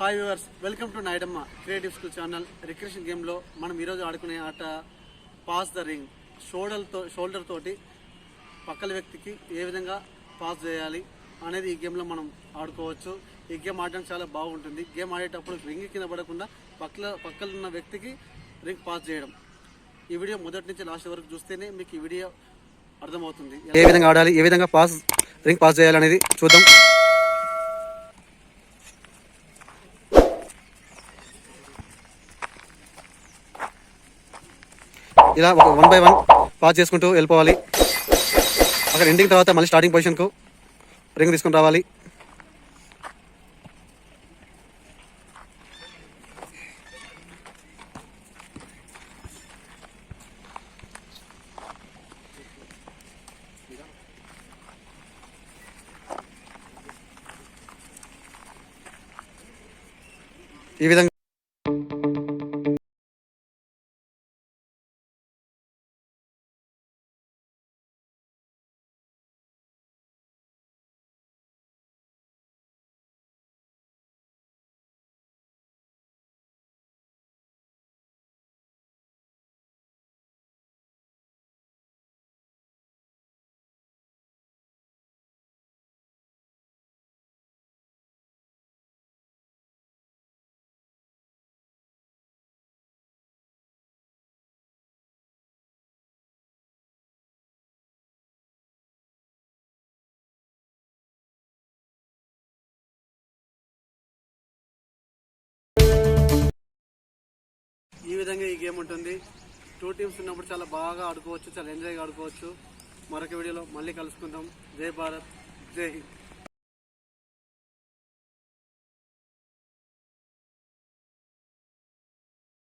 Hi viewers welcome to Nayudamma creative school channel recreation గేమ్లో మనం ఈరోజు ఆడుకునే ఆట పాస్ ద రింగ్ షోల్డర్తో షోల్డర్ తోటి పక్కల వ్యక్తికి ఏ విధంగా పాస్ చేయాలి అనేది ఈ గేమ్లో మనం ఆడుకోవచ్చు. ఈ గేమ్ ఆడడం చాలా బాగుంటుంది. గేమ్ ఆడేటప్పుడు రింగ్ కింద పడకుండా పక్కల పక్కన ఉన్న వ్యక్తికి రింగ్ పాస్ చేయడం. ఈ వీడియో మొదటి నుంచి లాస్ట్ వరకు చూస్తేనే మీకు ఈ వీడియో అర్థమవుతుంది. ఏ విధంగా ఆడాలి ఏ విధంగా పాస్ రింగ్ పాస్ చేయాలనేది చూద్దాం. ఇలా ఒక వన్ బై వన్ పాస్ చేసుకుంటూ వెళ్ళిపోవాలి. అక్కడ ఎండింగ్ తర్వాత మళ్ళీ స్టార్టింగ్ పొజిషన్కు రింగ్ తీసుకుని రావాలి. ఈ విధంగా ఈ విధంగా ఈ గేమ్ ఉంటుంది. టూ టీమ్స్ ఉన్నప్పుడు చాలా బాగా ఆడుకోవచ్చు చాలా ఎంజాయ్గా ఆడుకోవచ్చు. మరొక వీడియోలో మళ్ళీ కలుసుకుందాం. జై భారత్ జై హింద్.